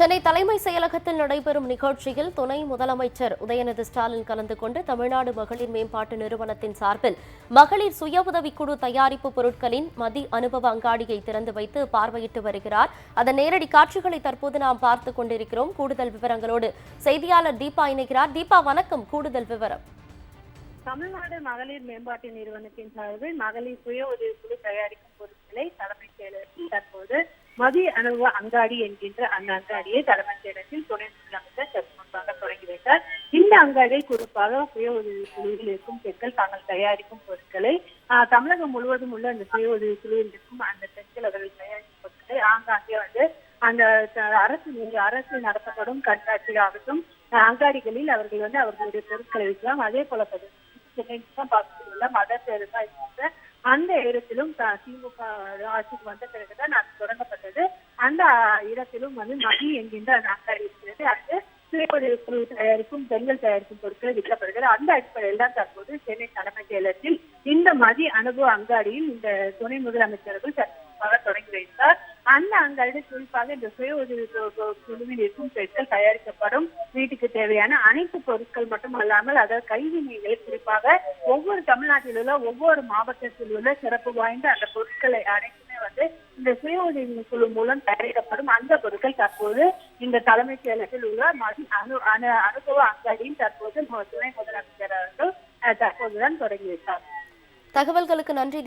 சென்னை தலைமை செயலகத்தில் நடைபெறும் நிகழ்ச்சியில் துணை முதலமைச்சர் உதயநிதி ஸ்டாலின் கலந்து கொண்டு தமிழ்நாடு மகளிர் மேம்பாட்டு நிறுவனத்தின் சார்பில் மகளிர் சுய உதவிக்குழு தயாரிப்பு பொருட்களின் மதி அனுபவ அங்காடியை திறந்து வைத்து பார்வையிட்டு வருகிறார். அதன் நேரடி காட்சிகளை தற்போது நாம் பார்த்துக் கொண்டிருக்கிறோம். கூடுதல் விவரங்களோடு செய்தியாளர் தீபா இணைகிறார். தீபா வணக்கம். கூடுதல் விவரம். தமிழ்நாடு மகளிர் மேம்பாட்டு நிறுவனத்தின் சார்பில் மகளிர் சுய உதவிக்குழு தயாரிக்கும் பொருட்களை தலைமைச் செயலகத்தில் தற்போது மதிய அனுபவ அங்காடி என்கின்ற அந்த அங்காடியை தலைமைச் செயலகத்தில் துணை முதலமைச்சர் சற்று முன்பாக தொடங்கி வைத்தார். இந்த அங்காடியை குறிப்பாக சுய உதவி குழுவில் இருக்கும் பெண்கள் தாங்கள் தயாரிக்கும் பொருட்களை தமிழகம் முழுவதும் உள்ள அந்த சுய உதவி குழுவில் இருக்கும் அந்த பெண்கள் அவர்கள் தயாரிக்கும் பொருட்களை ஆங்காங்கே வந்து அந்த அரசு அரசு நடத்தப்படும் கண்காட்சியாகட்டும் அங்காடிகளில் அவர்கள் வந்து அவர்களுடைய பொருட்களை விற்கலாம். அதே போல பார்த்தீங்கன்னா சென்னை பகுதியில் உள்ள மதர் தெருசா என்கின்ற அந்த இடத்திலும் திமுக ஆட்சிக்கு வந்த பிறகுதான் அது தொடங்கப்பட்டது. அந்த இடத்திலும் வந்து மதி என்கின்ற நாட்கள் இருக்கிறது. அங்கு சுயஉதவி குழு தயாரிக்கும் பெண்கள் தயாரிக்கும் பொருட்கள் விற்கப்படுகிறது. அந்த அடிப்படையில் தான் தற்போது சென்னை தலைமைச் செயலகத்தில் இந்த மதி அனுபவ அங்காடியில் இந்த துணை முதலமைச்சர்கள் அந்த குறிப்பாக இந்த சுய உதவி குழுவில் இருக்கும் பெண்கள் தயாரிக்கப்படும் வீட்டுக்கு தேவையான அனைத்து பொருட்கள் மட்டும் அல்லாமல் அதாவது கைவினைகள் குறிப்பாக ஒவ்வொரு தமிழ்நாட்டில் உள்ள ஒவ்வொரு மாவட்டத்தில் உள்ள சிறப்பு வாய்ந்த அந்த பொருட்களை அனைத்துமே வந்து இந்த சுய உதவி குழு மூலம் தயாரிக்கப்படும் அந்த பொருட்கள் தற்போது இந்த தலைமைச் செயலகத்தில் உள்ள மதி அனு அனு அனுபவ அங்காடியும் தற்போது துணை முதலமைச்சர் அவர்கள் தற்போதுதான் தொடங்கி வைத்தார். தகவல்களுக்கு நன்றி.